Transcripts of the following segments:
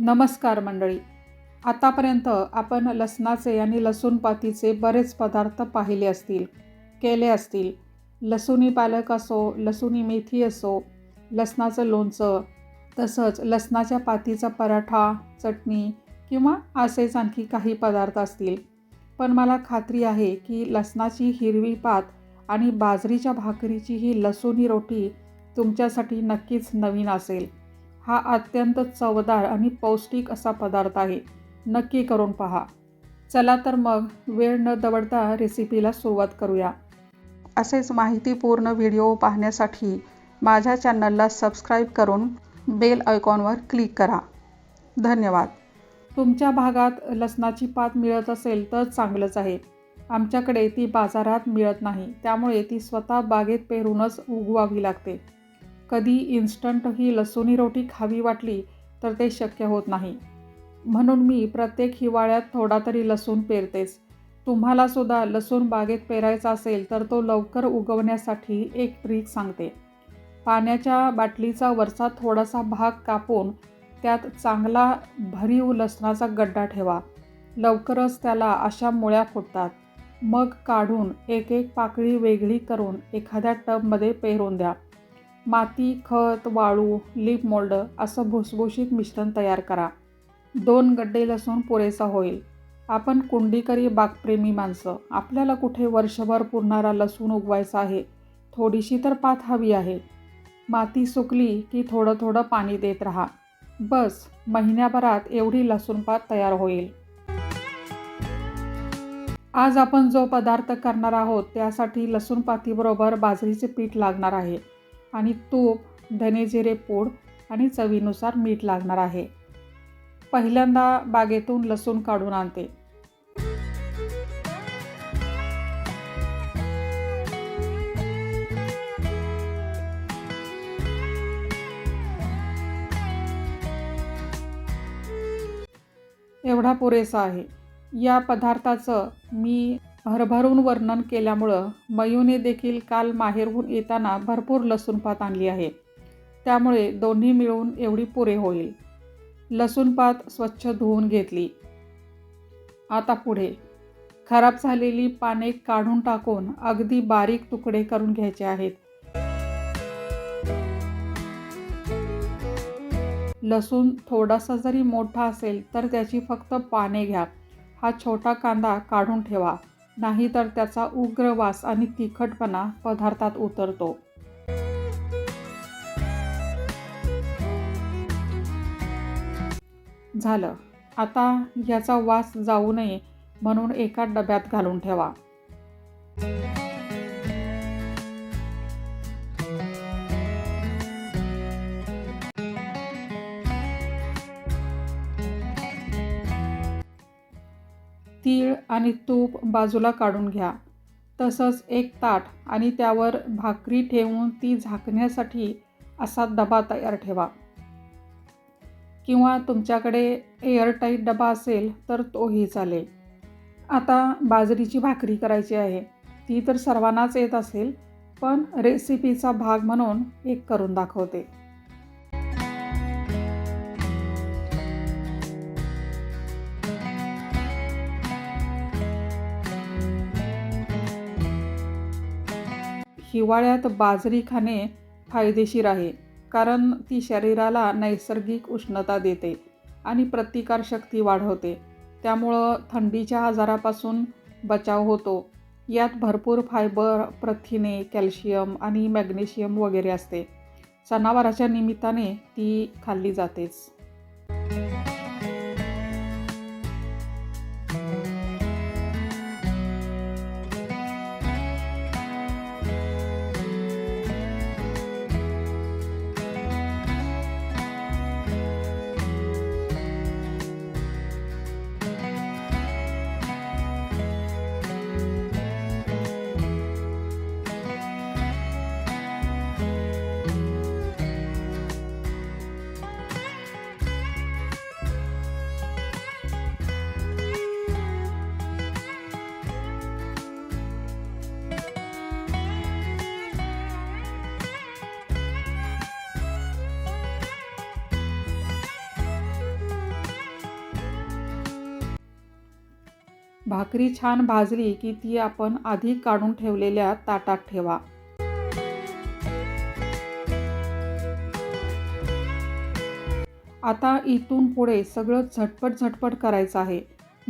नमस्कार मंडळी. आतापर्यंत आपण लसणाचे आणि लसूण पातीचे बरेच पदार्थ पाहिले असतील केले असतील. लसुणी पालक असो लसुणी मेथी असो लसणाचं लोणचं तसंच लसणाच्या पातीचा पराठा चटणी किंवा असेच आणखी काही पदार्थ असतील. पण मला खात्री आहे की लसणाची हिरवी पात आणि बाजरीच्या भाकरीची ही लसुणी रोटी तुमच्यासाठी नक्कीच नवीन असेल. हा अत्यंत चवदार आणि पौष्टिक असा पदार्थ आहे. नक्की करून पहा. चला तर मग वेळ न दवडता रेसिपीला सुरुवात करूया. असेच माहितीपूर्ण व्हिडिओ पाहण्यासाठी माझ्या चॅनलला सबस्क्राईब करून बेल आयकॉनवर क्लिक करा. धन्यवाद. तुमच्या भागात लसणाची पात मिळत असेल तर चांगलंच आहे. आमच्याकडे ती बाजारात मिळत नाही. त्यामुळे ती स्वतः बागेत पेरूनच उगवावी लागते. कधी इन्स्टंट ही लसूणी रोटी खावी वाटली तर ते शक्य होत नाही. म्हणून मी प्रत्येक हिवाळ्यात थोडा तरी लसूण पेरतेच. तुम्हालासुद्धा लसूण बागेत पेरायचा असेल तर तो लवकर उगवण्यासाठी एक ट्रिक सांगते. पाण्याच्या बाटलीचा वरचा थोडासा भाग कापून त्यात चांगला भरीव लसणाचा गड्डा ठेवा. लवकरच त्याला अशा मुळ्या फुटतात. मग काढून एक एक पाकळी वेगळी करून एखाद्या टबमध्ये पेरून द्या. माती खत वाळू लीप मोल्ड असं भुसभुशीत मिश्रण तयार करा. दोन गड्डे लसूण पुरेसा होईल. आपण कुंडीकरी बागप्रेमी माणसं. आपल्याला कुठे वर्षभर पुरणारा लसूण उगवायचा आहे? थोडीशी तर पात हवी आहे. माती सुकली की थोडं थोडं पाणी देत राहा. बस महिन्याभरात एवढी लसूण पात तयार होईल. आज आपण जो पदार्थ करणार आहोत त्यासाठी लसूण पातीबरोबर बाजरीचे पीठ लागणार आहे. आणि तूप धनेजिरे पूड आणि चवीनुसार मीठ लागणार आहे. पहिल्यांदा बागेतून लसूण काढून आणते. एवढा पुरेसा आहे. या पदार्थाचं मी भरभरून वर्णन केल्यामुळं मयूने देखील काल माहेरहून येताना भरपूर लसूणपात आणली आहे. त्यामुळे दोन्ही मिळून एवढी पुरे होईल. लसूणपात स्वच्छ धुवून घेतली. आता पुढे. खराब झालेली पाने काढून टाकून अगदी बारीक तुकडे करून घ्यायचे आहेत. लसूण थोडासा जरी मोठा असेल तर त्याची फक्त पाने घ्या. हा छोटा कांदा काढून ठेवा. नाहीतर त्याचा उग्र वास आणि तिखटपणा पदार्थात उतरतो. झालं. आता याचा वास जाऊ नये म्हणून एका डब्यात घालून ठेवा. तीळ आणि तूप बाजूला काढून घ्या. तसंच एक ताट आणि त्यावर भाकरी ठेवून ती झाकण्यासाठी असा डबा तयार ठेवा. किंवा तुमच्याकडे एअरटाईट डबा असेल तर तोही चालेल. आता बाजरीची भाकरी करायची आहे. ती तर सर्वांनाच येत असेल पण रेसिपीचा भाग म्हणून एक करून दाखवते. हिवाळ्यात बाजरी खाणे फायदेशीर आहे कारण ती शरीराला नैसर्गिक उष्णता देते आणि प्रतिकारशक्ती वाढवते. त्यामुळं थंडीच्या आजारापासून बचाव होतो. यात भरपूर फायबर प्रथिने कॅल्शियम आणि मॅग्नेशियम वगैरे असते. सणावाराच्या निमित्ताने ती खाल्ली जातेच. भाकरी छान भाजली की ती आपण आधी काढून ठेवलेल्या ताटात ठेवा. आता इथून पुढे सगळं झटपट झटपट करायचं आहे.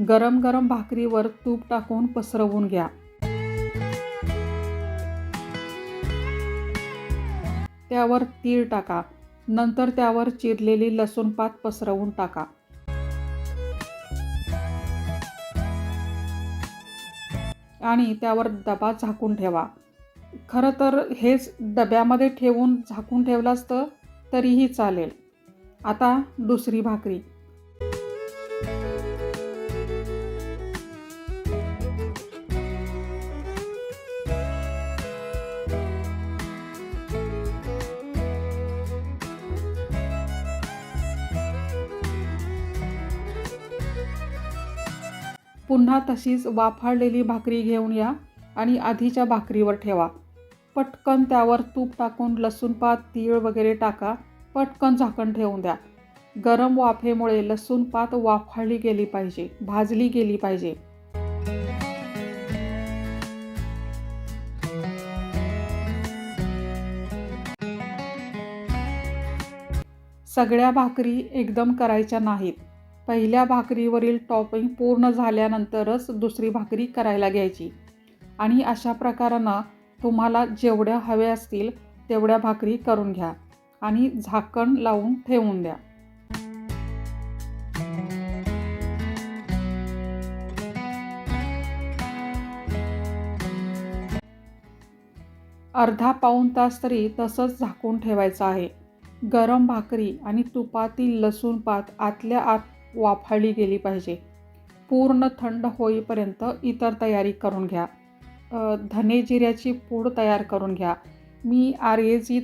गरम गरम भाकरीवर तूप टाकून पसरवून घ्या. त्यावर तीळ टाका. नंतर त्यावर चिरलेली लसूण पात पसरवून टाका. आणि त्यावर डबा झाकून ठेवा. खरं तर हेच डब्यामध्ये ठेवून झाकून ठेवलं असतं तरीही चालेल. आता दुसरी भाकरी. पुन्हा तशीच वाफाळलेली भाकरी घेऊन या आणि आधीच्या भाकरीवर ठेवा. पटकन त्यावर तूप टाकून लसूणपात तीळ वगैरे टाका. पटकन झाकण ठेवून द्या. गरम वाफेमुळे लसूणपात वाफाळली गेली पाहिजे भाजली गेली पाहिजे. सगळ्या भाकरी एकदम करायच्या नाहीत. पहिल्या भाकरीवरील टॉपिंग पूर्ण झाल्यानंतरच दुसरी भाकरी करायला घ्यायची. आणि अशा प्रकारानं तुम्हाला जेवढ्या हव्या असतील तेवढ्या भाकरी करून घ्या आणि झाकण लावून ठेवून द्या. अर्धा पाऊण तास तरी तसंच झाकून ठेवायचं आहे. गरम भाकरी आणि तुपातील लसूण पात आतल्या आत वाफाळली गेली पाहिजे. पूर्ण थंड होईपर्यंत इतर तयारी करून घ्या. धने जिऱ्याची पूड तयार करून घ्या. मी आर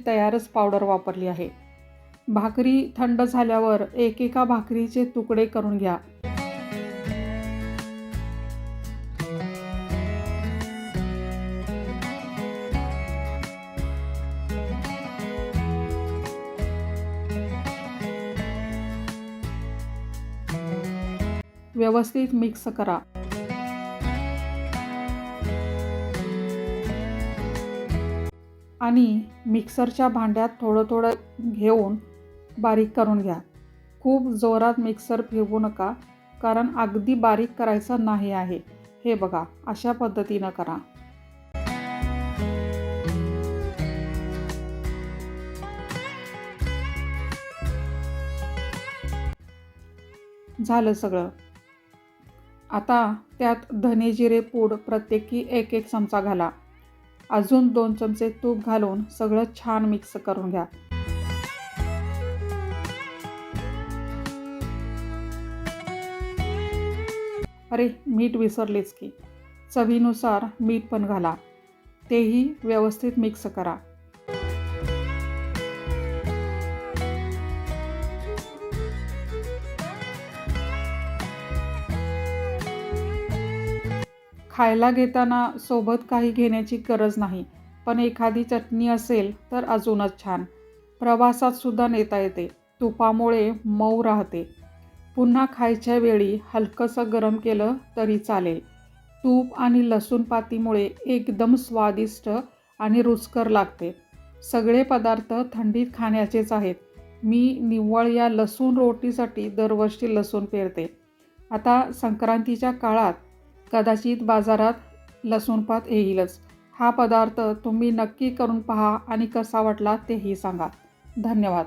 तयारच पावडर वापरली आहे. भाकरी थंड झाल्यावर एकेका भाकरीचे तुकडे करून घ्या. व्यवस्थित मिक्स करा. आणि मिक्सरच्या भांड्यात थोडं थोडं घेऊन बारीक करून घ्या. खूप जोरात मिक्सर फिरवू नका कारण अगदी बारीक करायचं नाही आहे. हे बघा अशा पद्धतीनं करा. झालं सगळं. आता त्यात धने जिरे पूड प्रत्येकी एक एक चमचा घाला. अजून दोन चमचे तूप घालून सगळं छान मिक्स करून घ्या. अरे मीठ विसरलेच की. चवीनुसार मीठ पण घाला. तेही व्यवस्थित मिक्स करा. खायला घेताना सोबत काही घेण्याची गरज नाही. पण एखादी चटणी असेल तर अजूनच छान. प्रवासात सुद्धा नेता येते. तुपामुळे मऊ राहते. पुन्हा खायच्या वेळी हलकंसं गरम केलं तरी चालेल. तूप आणि लसूण पातीमुळे एकदम स्वादिष्ट आणि रुचकर लागते. सगळे पदार्थ थंडीत खाण्याचेच आहेत. मी निव्वळ या लसूण रोटीसाठी दरवर्षी लसूण पेरते. आता संक्रांतीच्या काळात कदाचित बाजारात लसूणपात येईलच. हा पदार्थ तुम्ही नक्की करून पहा आणि कसा वाटला तेही सांगा. धन्यवाद.